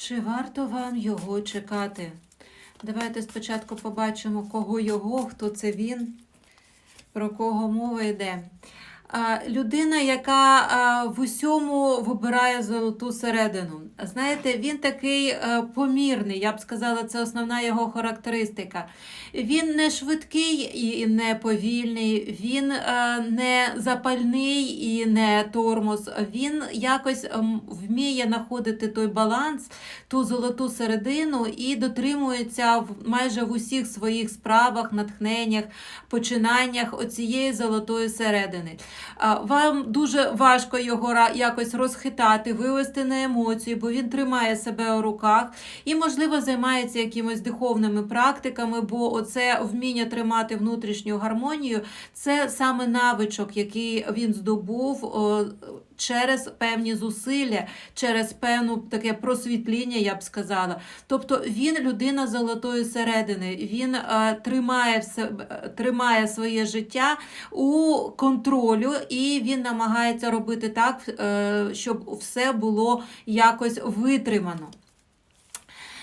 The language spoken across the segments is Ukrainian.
Чи варто вам його чекати? Давайте спочатку побачимо, кого його, хто це він, про кого мова йде. Людина, яка в усьому вибирає золоту середину. Знаєте, він такий е, помірний, я б сказала, це основна його характеристика. Він не швидкий і не повільний, він е, не запальний і не тормоз. Він якось вміє знаходити той баланс, ту золоту середину і дотримується в майже в усіх своїх справах, натхненнях, починаннях оцієї золотої середини. Вам дуже важко його якось розхитати, вивести на емоції, бо він тримає себе у руках і, можливо, займається якимось духовними практиками, бо оце вміння тримати внутрішню гармонію це саме навичок, який він здобув. Через певні зусилля, через певну таке просвітління, я б сказала. Тобто він людина золотої середини, він е, тримає, все, е, тримає своє життя у контролю, і він намагається робити так, е, щоб все було якось витримано.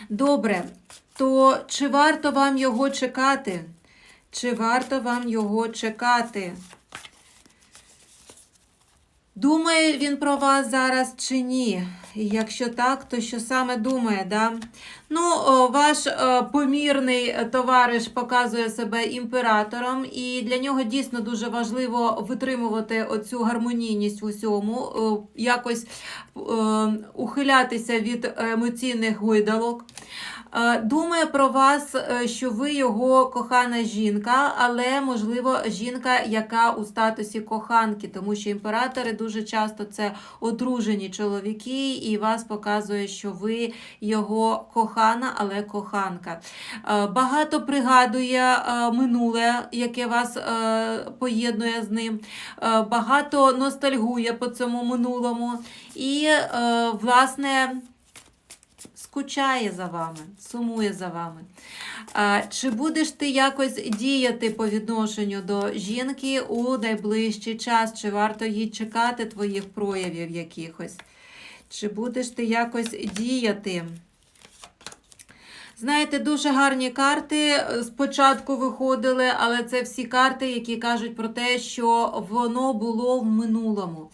Добре, то чи варто вам його чекати? Чи варто вам його чекати? Думає він про вас зараз чи ні? Якщо так, то що саме думає? Да? Ну, ваш е, помірний товариш показує себе імператором, і для нього дійсно дуже важливо витримувати оцю гармонійність в усьому, якось е, ухилятися від емоційних гойдалок. Е, Думає про вас, що ви його кохана жінка, але можливо жінка, яка у статусі коханки, тому що імператори дуже часто це одружені чоловіки, і вас показує, що ви його кохана, але коханка. Е, Багато пригадує е, минуле, яке вас е, поєднує з ним. Багато ностальгує по цьому минулому. І, власне, скучає за вами, сумує за вами. Чи будеш ти якось діяти по відношенню до жінки у найближчий час? Чи варто їй чекати твоїх проявів якихось? Чи будеш ти якось діяти? Знаєте, дуже гарні карти е, спочатку виходили, але це всі карти, які кажуть про те, що воно було в минулому.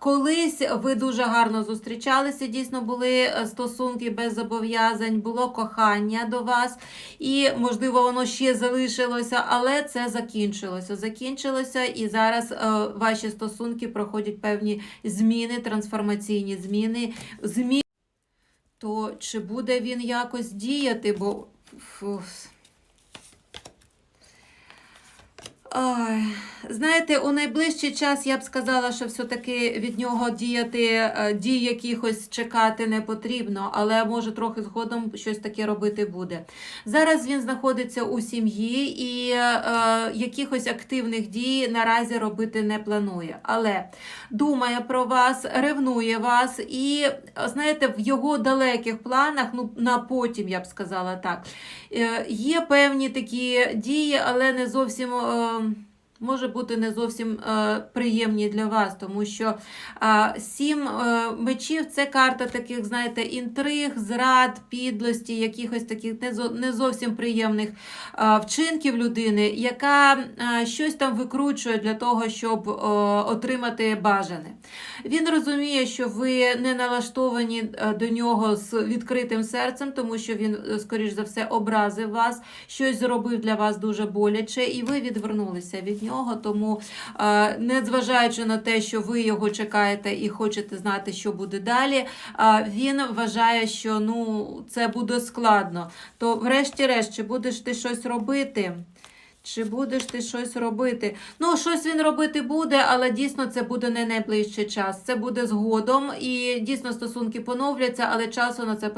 Колись ви дуже гарно зустрічалися, дійсно були е, стосунки без зобов'язань, було кохання до вас, і, можливо, воно ще залишилося, але це закінчилося. Закінчилося, і зараз е, ваші стосунки проходять певні зміни, трансформаційні зміни. зміни то чи буде він якось діяти, бо. Ой, знаєте, у найближчий час я б сказала, що все-таки від нього діяти, е, дій якихось чекати не потрібно, але може трохи згодом щось таке робити буде. Зараз він знаходиться у сім'ї і е, якихось активних дій наразі робити не планує. Але думає про вас, ревнує вас, і знаєте, в його далеких планах, ну на потім я б сказала так, е, є певні такі дії, але не зовсім. Е, Може бути не зовсім е, приємні для вас, тому що е, сім е, мечів це карта таких, знаєте, інтриг, зрад, підлості, якихось таких не, зо, не зовсім приємних вчинків людини, яка щось там викручує для того, щоб отримати бажане. Він розуміє, що ви не налаштовані до нього з відкритим серцем, тому що він, скоріш за все, образив вас, щось зробив для вас дуже боляче, і ви відвернулися від нього. Тому, не незважаючи на те, що ви його чекаєте і хочете знати, що буде далі, е, він вважає, що ну, це буде складно. То, врешті-решт, чи будеш ти щось робити? Чи будеш ти щось робити? Ну, щось він робити буде, але дійсно це буде не найближчий час. Це буде згодом, і дійсно стосунки поновляться, але часу на це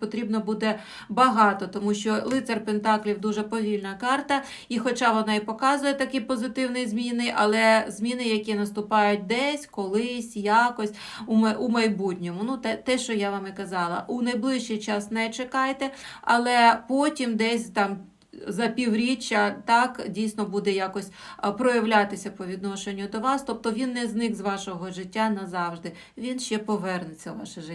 потрібно буде багато, тому що лицар Пентаклів дуже повільна карта, і хоча вона і показує такі позитивні зміни, але зміни, які наступають десь, колись, якось у майбутньому. Ну, те, те, що я вам і казала, у найближчий час не чекайте, але потім десь там за півріччя так дійсно буде якось проявлятися по відношенню до вас. Тобто він не зник з вашого життя назавжди. Він ще повернеться в ваше життя.